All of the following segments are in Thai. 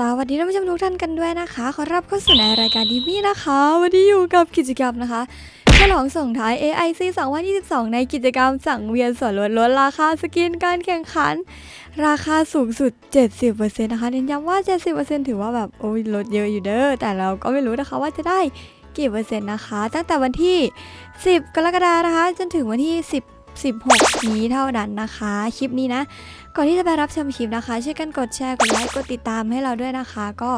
สวัสดีท่านผู้ชมทุกท่านกันด้วยนะคะ ขอรับเข้าสู่ในรายการดีมี่นะคะ วันนี้อยู่กับกิจกรรมนะคะฉลองส่งท้าย AIC 2022 ในกิจกรรมสั่งเวียนส่วนลดลดราคาสกินการแข่งขัน ราคาสูงสุด 70%นะคะเน้นย้ำว่า 70%ถือว่าแบบโอ้ยลดเยอะอยู่เด้อแต่เราก็ไม่รู้นะคะว่าจะได้กี่เปอร์เซ็นต์นะคะ ตั้งแต่วันที่ 10 กรกฎาคมนะคะ จนถึงวันที่ 10 16 นี้เท่านั้นนะคะ คลิปนี้นะ ก่อนที่จะไปรับชมคลิปนะคะช่วยกันกดแชร์กดไลค์กดติดตามให้เราด้วยนะคะ ก็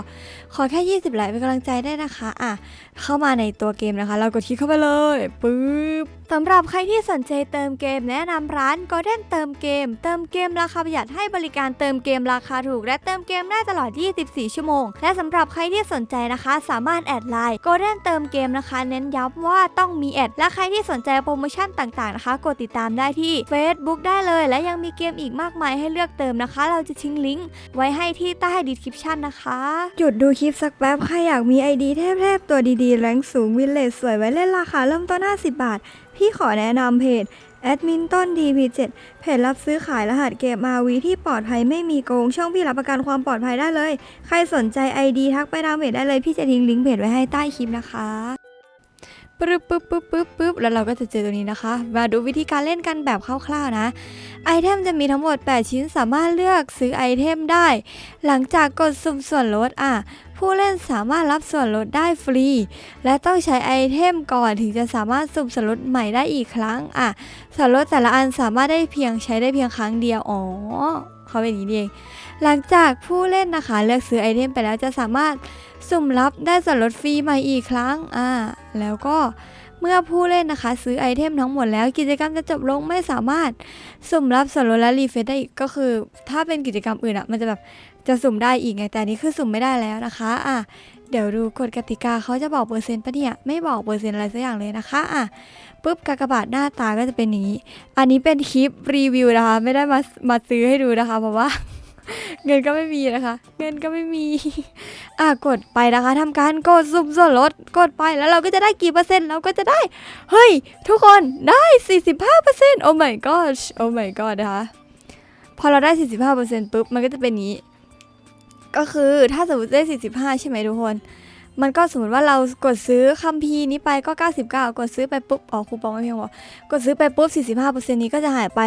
ขอแค่ 20 ไลค์เป็นกำลังใจได้นะคะอะเข้ามาในตัวเกมนะคะ เรากดคลิกเข้าไปเลยปึ๊บสำหรับใครที่สนใจเติมเกมแนะนำร้าน Golden เติมเกม เติมเกมราคาประหยัดให้บริการเติมเกมราคาถูก และเติมเกมได้ตลอด 24 ชั่วโมง และสำหรับใครที่สนใจนะคะ สามารถแอดไลน์ Golden เติมเกมนะคะ เน้นย้ำว่าต้องมีแอด และใครที่สนใจโปรโมชั่นต่างๆนะคะ กดติดตามได้ที่ Facebook ได้เลย และยังมีเกมอีกมากมายให้เลือกเติมนะคะ เราจะทิ้งลิงก์ไว้ให้ที่ใต้ดีคริปชันนะคะ หยุดดูคลิปสักแป๊บใครอยากมี ID เทพๆ ตัวดีๆ แรงสูงวินเลจสวยไว้เล่นราคาเริ่มต้น 50 บาท พี่ขอแนะนำเพจแอดมินต้น DP7 เพจรับซื้อขายรหัสเกม RV ที่ปลอดภัยไม่มีโกง ช่องพี่รับประกันความปลอดภัยได้เลย ใครสนใจ ID ทักไปดาวเพจได้เลย พี่จะทิ้งลิงก์เพจไว้ให้ใต้คลิปนะคะ ปึ๊บปึ๊บปึ๊บปึ๊บปึ๊บแล้วเราก็จะเจอตัวนี้นะคะ มาดูวิธีการเล่นกันแบบคร่าวๆนะ ไอเทมจะมีทั้งหมด 8 ชิ้นสามารถเลือกซื้อไอเทมได้ หลังจากกดสุ่มส่วนลดอะ ผู้เล่นสามารถรับส่วนลดได้ฟรี และต้องใช้ไอเทมก่อนถึงจะสามารถสุ่มส่วนลดใหม่ได้อีกครั้งอะส่วนลดแต่ละอันสามารถได้เพียงใช้ได้เพียงครั้งเดียว อ๋อ เขาเป็นอย่างนี้เอง หลังจากผู้เล่นนะคะเลือกซื้อไอเทมไปแล้วจะสามารถสุ่มรับได้ส่วนลดฟรีใหม่อีกครั้งอ่าแล้วก็ เมื่อผู้เล่นนะคะซื้อไอเทมทั้งหมดแล้วกิจกรรมจะจบลงไม่สามารถสุ่มรับส่วนลดและรีเฟรชได้อีกก็คือ ถ้าเป็นกิจกรรมอื่นอะมันจะแบบจะสุ่มได้อีกไงแต่นนี้คือสุ่มไม่ได้แล้วนะคะอะเดี๋ยวดูกฎกติกาเขาจะบอกเปอร์เซ็นต์ปะเนี่ยไม่บอกเปอร์เซ็นต์อะไรสักอย่างเลยนะคะอะปุ๊บกากบาทหน้าตาก็จะเป็นอย่างนี้ อันนี้เป็นคลิปรีวิวนะคะ ไม่ได้มามาซื้อให้ดูนะคะ เพราะว่า เงินก็ไม่มีนะคะ เงินก็ไม่มี อะกดไปนะคะทำการกดสุ่มส่วนลดกดไปแล้วเราก็จะได้กี่เปอร์เซ็นต์เราก็จะได้ เฮ้ย ทุกคนได้ 45%โอ้ my god โอ้ my god นะคะพอเราได้ 45%ปุ๊บมันก็จะเป็นนี้ ก็คือถ้าสมมติได้ 45 ใช่ไหมทุกคน มันก็สมมติว่าเรากดซื้อคัมภีร์นี้ไปก็ 99 กดซื้อไปปุ๊บ อ๋อคูปองไม่เพียงพอกดซื้อไปปุ๊บ 45%นี้ก็จะหายไป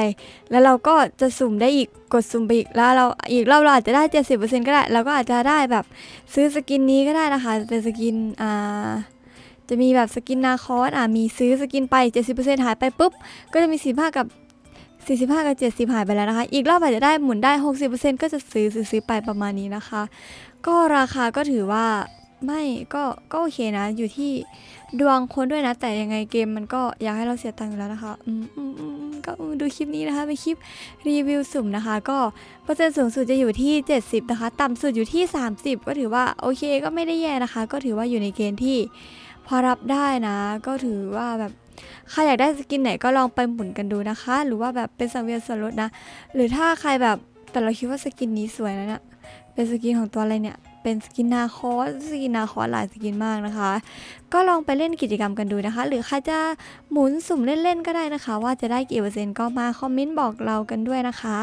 แล้วเราก็จะสุ่มได้อีก กดสุ่มไปอีก แล้วเราอีกรอบเราอาจจะได้ 70%ก็ได้ เราก็อาจจะได้แบบซื้อสกินนี้ก็ได้นะคะ เป็นสกิน อ่า จะมีแบบสกินนาคอส อะมีซื้อสกินไป 70%หายไปปุ๊บ ก็จะมี 45 กับ45 กับ 70 หายไปแล้วนะคะ อีกรอบอาจจะได้หมุนได้ 60%ก็จะซื้อซื้อซื้อไปประมาณนี้นะคะ ก็ราคาก็ถือว่า ไม่ก็ก็โอเคนะ อยู่ที่ดวงคนด้วยนะ แต่ยังไงเกมมันก็อยากให้เราเสียตังค์อยู่แล้วนะคะอืมอืมอืมก็ดูคลิปนี้นะคะเป็นคลิปรีวิวสุ่มนะคะ ก็เปอร์เซ็นต์สูงสุดจะอยู่ที่ 70 นะคะ ต่ำสุดอยู่ที่ 30 ก็ถือว่าโอเคก็ไม่ได้แย่นะคะ ก็ถือว่าอยู่ในเกณฑ์ที่พอรับได้นะ ก็ถือว่าแบบใครอยากได้สกินไหนก็ลองไปหมุนกันดูนะคะ หรือว่าแบบเป็นสังเวียนส่วนลดนะ หรือถ้าใครแบบแต่เราคิดว่าสกินนี้สวยนะเนี่ยเป็นสกินของตัวอะไรเนี่ย เป็นสกินนาคอสสกินนาคอสหลายสกินมากนะคะ ก็ลองไปเล่นกิจกรรมกันดูนะคะ หรือใครจะหมุนสุ่มเล่นๆก็ได้นะคะ ว่าจะได้กี่เปอร์เซ็นต์ก็มาคอมเมนต์บอกเรากันด้วยนะคะ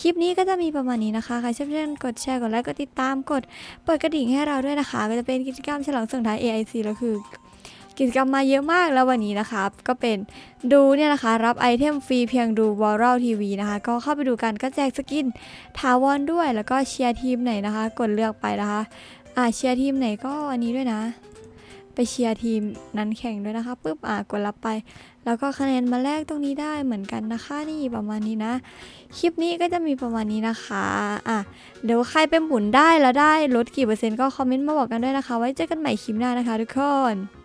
คลิปนี้ก็จะมีประมาณนี้นะคะใครชอบเล่นกดแชร์กดไลค์กดติดตามกดเปิดกระดิ่งให้เราด้วยนะคะ ก็จะเป็นกิจกรรมฉลองส่งท้าย AIC แล้วคือ กิจกรรมมาเยอะมากแล้ววันนี้นะคะ ก็เป็นดูเนี่ยนะคะ รับไอเทมฟรีเพียงดูวอล l ทีวีนะคะ ก็เข้าไปดูกันก็แจกสกินทาวอนด้วย แล้วก็เชียร์ทีมไหนนะคะ กดเลือกไปนะคะอ่าเชียร์ทีมไหนก็อันนี้ด้วยนะ ไปเชียร์ทีมนั้นแข่งด้วยนะคะปุ๊บอ่ากดรับไป แล้วก็คะแนนมาแลกตรงนี้ได้เหมือนกันนะคะนี่ประมาณนี้นะ คลิปนี้ก็จะมีประมาณนี้นะคะอะเดี๋ยวใครไปหมุนได้แล้วได้ลดกี่เปอร์เซ็นต์ก็คอมเมนต์มาบอกกันด้วยนะคะ ไว้เจอกันใหม่คลิปหน้านะคะ ทุกคน